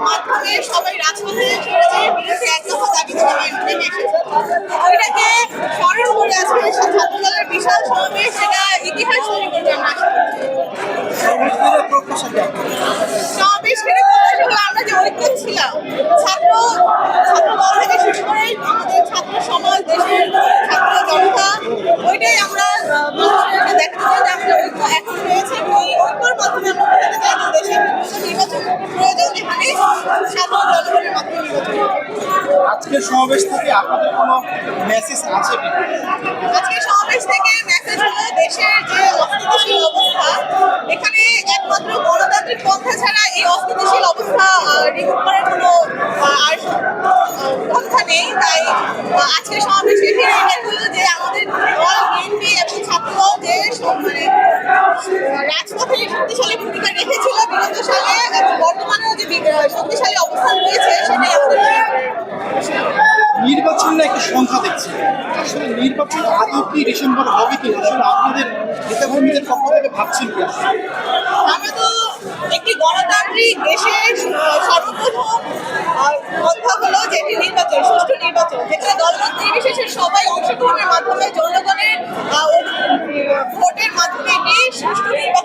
মাধ্যমে সবাই রাজপথে বিরুদ্ধে এক দফা দাবি নেমে এসেছে ওইটাকে স্মরণ করে আজকে ছাত্রদলের বিশাল সমাবেশ সেটা ইতিহাস তৈরি করবে আমরা আশা করি। সমাজের প্রত্যাশা কেমন? সমাবেশ থেকে প্রত্যাশা হলো আমরা যে ঐক্য ছিলাম ছাত্র ছাত্র দল থেকে শুরু করে আমাদের ছাত্র সমাজ দেশের ছাত্র জনতা ওইটাই আমরা আহ, মানুষকে দেখাতে চাই যে আমাদের ঐক্য এখন রয়েছে এবং এই ঐক্যর মাধ্যমে আমরা বোঝাতে চাই যে দেশে নির্বাচন প্রয়োজন যেখানে সাধারণ জনগণের মাধ্যমে নির্বাচন আজকের সমাবেশ থেকে আপনাদের কোনো মেসেজ আছে কি? আজকে সমাবেশ থেকে মেসেজ হলো দেশের যে অস্থিতিশীল অবস্থা এখানে একমাত্র গণতান্ত্রিক পন্থা ছাড়া এই অস্থিতিশীল অবস্থা রিমুভ করার কোনো আর পন্থা নেই। তাই আজকে রাজপথে শক্তিশালী ভূমিকা রেখেছিল বিগত সালে এবং বর্তমানেও যে শক্তিশালী অবস্থান রয়েছে সেটাই আমাদের নির্বাচন না একটা সংখ্যা দেখছি। আসলে নির্বাচন আদৌ কি ডিসেম্বর হবে কি আসলে আপনাদের নেতাকর্মীদের পক্ষ থেকে ভাবছেন কি আমরা তো একটি গণতান্ত্রিক দেশের সর্বপ্রথম পন্থা হলো যে এটি নির্বাচন সুষ্ঠু নির্বাচন যেখানে দলমত নির্বিশেষে সবাই অংশগ্রহণের মাধ্যমে জনগণের ভোটের মাধ্যমে একটি সুষ্ঠু নির্বাচন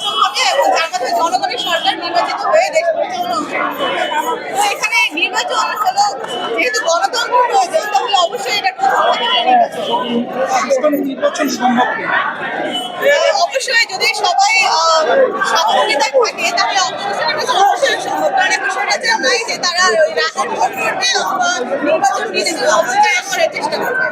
এখানে নির্বাচন হলো যেহেতু গণতন্ত্র প্রয়োজন তাহলে অবশ্যই এটা নির্বাচন সম্ভব অবশ্যই যদি সবাই সহযোগিতা থাকে তাহলে অবশ্যই সম্ভব কারণ একটা স্বৈরাচার নাই যে তারা ওই ভোট করবে অথবা নির্বাচন নিজেদের অপচয় করার চেষ্টা করবে